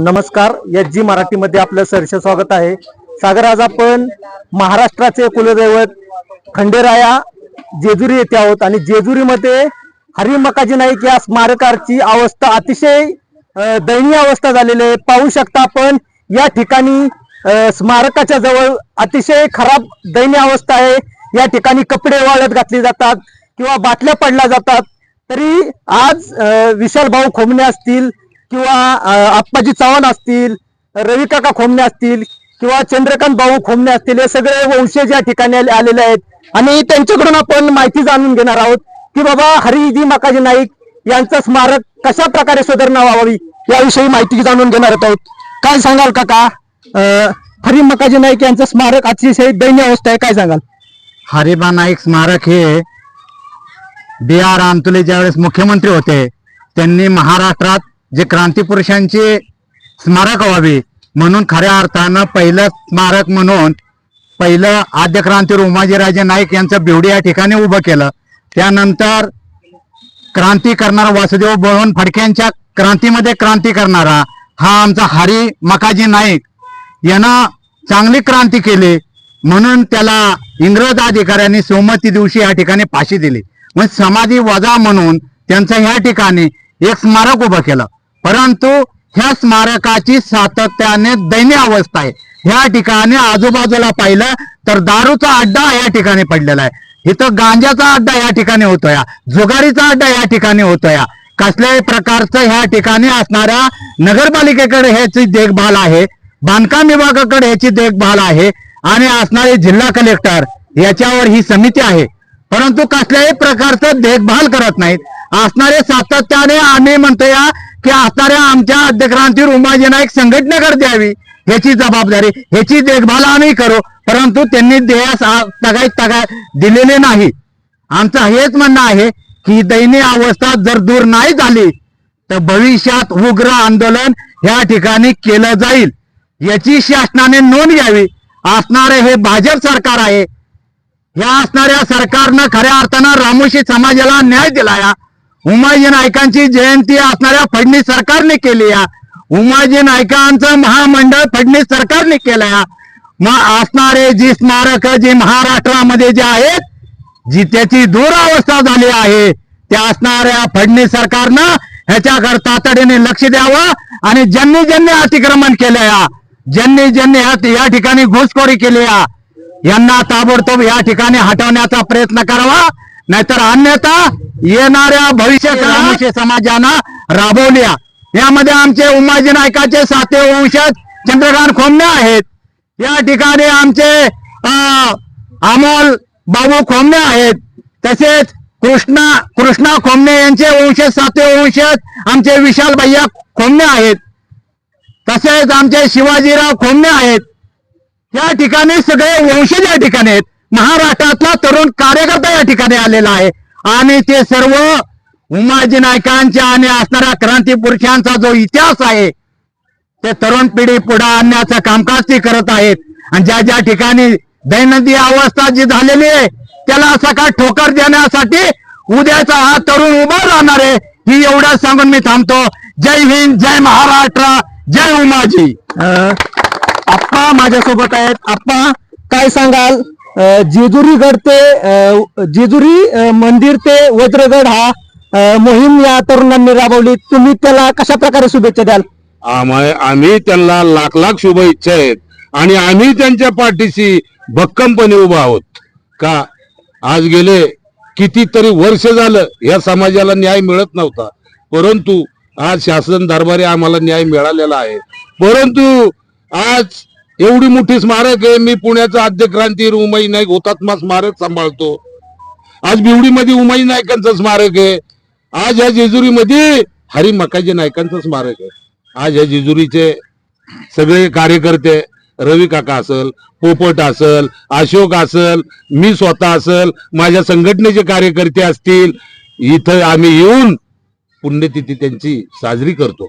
नमस्कार. H G मराठीमध्ये आपलं सरसे स्वागत आहे. सागर आज आपण महाराष्ट्राचे कुलदैवत खंडेराया जेजुरी येथे आहोत आणि जेजुरीमध्ये हरी मकाजी नाईक या स्मारकाची अवस्था अतिशय दयनीय अवस्था झालेली आहे. पाहू शकता आपण या ठिकाणी स्मारकाच्या जवळ अतिशय खराब दयनीय अवस्था आहे. या ठिकाणी कपडे वाळत घातले जातात किंवा बाटल्या पडल्या जातात. तरी आज विशाल भाऊ खोमणे असतील किंवा आप्पाजी चव्हाण असतील रवी काका खोमणे असतील किंवा चंद्रकांत भाऊ खोमणे असतील हे सगळे वंशज या ठिकाणी आलेले आहेत. आणि त्यांच्याकडून आपण माहिती जाणून घेणार आहोत की बाबा हरिजी माकाजी नाईक यांचं स्मारक कशा प्रकारे सुधारणा व्हावी याविषयी माहिती जाणून घेणार आहोत. काय सांगाल काका? अ, हरी मकाजी नाईक यांचं स्मारक अतिशय दैन्य अवस्था आहे. काय सांगाल? हरिबा नाईक स्मारक हे बी आर आमतुले ज्यावेळेस मुख्यमंत्री होते त्यांनी महाराष्ट्रात जे क्रांतीपुरुषांचे स्मारक व्हावे म्हणून खऱ्या अर्थानं पहिलं स्मारक म्हणून पहिलं आद्य क्रांतीवीर उमाजीराजे नाईक यांचं बिवडी या ठिकाणी उभं केलं. त्यानंतर क्रांती करणारा वासुदेव बळवंत फडक्यांच्या क्रांतीमध्ये क्रांती करणारा हा आमचा हरी मकाजी नाईक. यानं चांगली क्रांती केली. म्हणून त्याला इंग्रज अधिकाऱ्यांनी सोमती दिवशी या ठिकाणी फाशी दिली. म्हणजे समाधी वजा म्हणून त्यांचं ह्या ठिकाणी एक स्मारक उभं केलं. परंतु ह्या स्मारकाची सातत्याने दैनीय अवस्था आहे. ह्या ठिकाणी आजूबाजूला पाहिलं तर दारूचा अड्डा या ठिकाणी पडलेला आहे. इथं गांजाचा अड्डा या ठिकाणी होतोया. जुगारीचा अड्डा या ठिकाणी होतोया. कसल्याही प्रकारचं ह्या ठिकाणी असणाऱ्या नगरपालिकेकडे ह्याची देखभाल आहे बांधकाम विभागाकडे ह्याची देखभाल आहे आणि असणारे जिल्हा कलेक्टर याच्यावर ही समिती आहे. परंतु कसल्याही प्रकारचं देखभाल करत नाहीत. असणारे सातत्याने आम्ही म्हणतोया की असणाऱ्या आमच्या अध्यक्रांतीवर उमाजी नाईक संघटनेकडे द्यावी ह्याची जबाबदारी ह्याची देखभाल आम्ही करू परंतु त्यांनी देयास तगाय तगाय दिलेले नाही. आमचं हेच म्हणणं आहे की दयनीय अवस्था जर दूर नाही झाली तर भविष्यात उग्र आंदोलन ह्या ठिकाणी केलं जाईल. याची शासनाने नोंद घ्यावी. असणारे हे भाजप सरकार आहे. ह्या असणाऱ्या सरकारनं खऱ्या अर्थानं रामोशी समाजाला न्याय दिला या. उमाजी नायकांची जयंती असणाऱ्या फडणीस सरकारने केली या. उमाजी नायकांचं महामंडळ फडणीस सरकारने केलं या. मग असणारे जी स्मारक जी महाराष्ट्रामध्ये जे आहेत जी त्याची दुरावस्था झाली आहे त्या असणाऱ्या फडणीस सरकारनं ह्याच्याकडे तातडीने लक्ष द्यावं आणि ज्यांनी ज्यांनी अतिक्रमण केलं या ज्यांनी ज्यांनी या ठिकाणी घुसखोरी केली या यांना ताबडतोब या ठिकाणी हटवण्याचा प्रयत्न करावा नाहीतर अन्यथा येणाऱ्या भविष्य समाजानं राबवल्या यामध्ये आमचे उमाजी नायकाचे साते वंशज चंद्रकांत खोमणे आहेत. या ठिकाणी आमचे अमोल बाबू खोमणे आहेत. तसेच कृष्णा कृष्णा खोमणे यांचे वंशज सातवे वंशज आमचे विशाल भैया खोमणे आहेत. तसेच आमचे शिवाजीराव खोमणे आहेत. या ठिकाणी सगळे वंशज या ठिकाणी आहेत. महाराष्ट्रातला तरुण कार्यकर्ता या ठिकाणी आलेला आहे. आणि ते सर्व उमाजी नायकांच्या आणि असणाऱ्या क्रांती पुरुषांचा जो इतिहास आहे ते तरुण पिढी पुढे आणण्याचं कामकाज ते करत आहेत. आणि ज्या ज्या ठिकाणी दैनंदिन अवस्था जी झालेली आहे त्याला सकाळ ठोकर देण्यासाठी उद्याचा हा तरुण उभा राहणार आहे. ही एवढं सांगून मी थांबतो. जय हिंद जय महाराष्ट्र जय उमाजी. आप्पा माझ्यासोबत आहेत. आप्पा काय सांगाल? जेजुरी गड ते जेजुरी मंदिर ते वज्रगड हा मोहीम या तरुणांनी राबवली. तुम्ही त्याला कशा प्रकारे शुभेच्छा द्याल? आम्हा- आम्ही त्यांना लाख लाख शुभेच्छा आहेत. आणि आम्ही त्यांच्या पाठीशी भक्कमपणे उभा आहोत. का आज गेले कितीतरी वर्ष झालं या समाजाला न्याय मिळत नव्हता. परंतु आज शासन दरबारी आम्हाला न्याय मिळालेला आहे. परंतु आज एवढी मोठी स्मारक आहे मी पुण्याचा आद्य क्रांती उमाई नाईक हुतात्मा स्मारक सांभाळतो. आज बिवडीमध्ये उमाई नायकांचं स्मारक आहे. आज या जेजुरीमध्ये हरी मकाजी नायकांचं स्मारक आहे. आज या जेजुरीचे सगळे कार्यकर्ते रवी काका असल पोपट असल अशोक असल मी स्वतः असल माझ्या संघटनेचे कार्यकर्ते असतील इथं आम्ही येऊन पुण्यतिथी त्यांची साजरी करतो.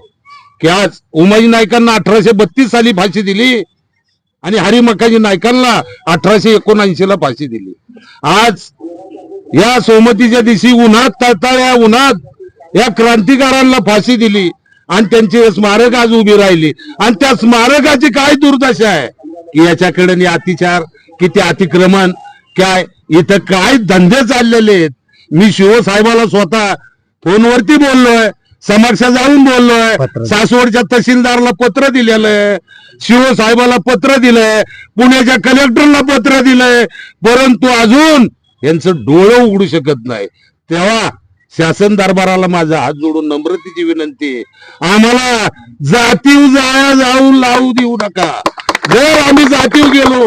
की आज उमाजी नायकांना अठराशे बत्तीस साली फाशी दिली आणि हरी नायकांना अठराशे एकोणऐंशी ला फाशी दिली. आज या सोमतीच्या दिवशी उन्हात तळतळ्या उन्हात या क्रांतिकारांना फाशी दिली. आणि त्यांची स्मारक आज उभी राहिली. आणि त्या स्मारकाची काय दुर्दशा आहे? की याच्याकडे अतिचार किती अतिक्रमण काय? इथं काय धंदे चाललेले आहेत? मी शिवसाहेबाला स्वतः फोनवरती बोललोय समक्ष जाऊन बोललोय. सासवडच्या तहसीलदारला पत्र दिलेलं आहे शिवसाहेबाला पत्र दिलंय पुण्याच्या कलेक्टरला पत्र दिलंय परंतु अजून यांचं डोळं उघडू शकत नाही. तेव्हा शासन दरबाराला माझा हात जोडून नम्रतेची विनंती आम्हाला जातीव जाया जाऊन लावू देऊ नका. जर आम्ही जातीव गेलो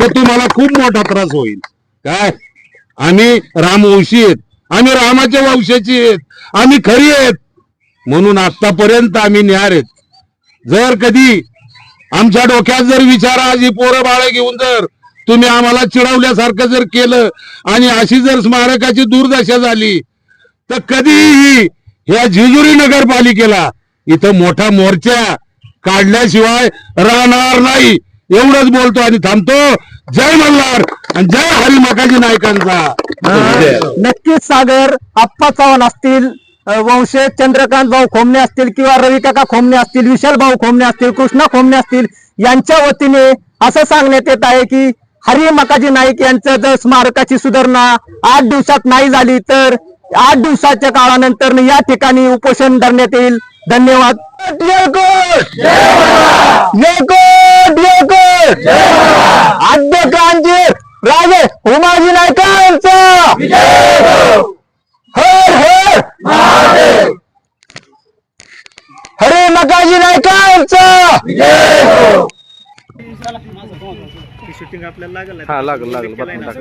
तर तुम्हाला खूप मोठा त्रास होईल. काय? आम्ही रामवंशी आहेत. आम्ही रामाच्या वंशाची आहेत. आम्ही खरी आहेत. म्हणून आतापर्यंत आम्ही न्यार आहेत. जर कधी आमच्या डोक्यात जर विचारा आज ही पोरं बाळ घेऊन जर तुम्ही आम्हाला चिडवल्यासारखं जर केलं आणि अशी जर स्मारकाची दुर्दशा झाली तर कधीही ह्या जेजुरी नगरपालिकेला इथं मोठा मोर्चा काढल्याशिवाय राहणार नाही. एवढंच बोलतो आणि थांबतो. जय मल्हार आणि जय हरी मकाजी नायकांचा. नक्कीच सागर आप्पा चव्हाण असतील अ, वंशे चंद्रकांत भाऊ खोमणे असतील किंवा रवी काका खोमणे असतील विशाल भाऊ खोमणे असतील कृष्णा खोमणे असतील यांच्या वतीने असं सांगण्यात येत आहे की हरी मकाजी नाईक यांचं जर स्मारकाची सुधारणा आठ दिवसात नाही झाली तर आठ दिवसाच्या काळानंतर या ठिकाणी उपोषण धरण्यात येईल. धन्यवाद. क्रांती राजे उमाजी नायकांचा हर हर. हरे मकाजी नायकांचा हा लागल लागल. बटन टाका.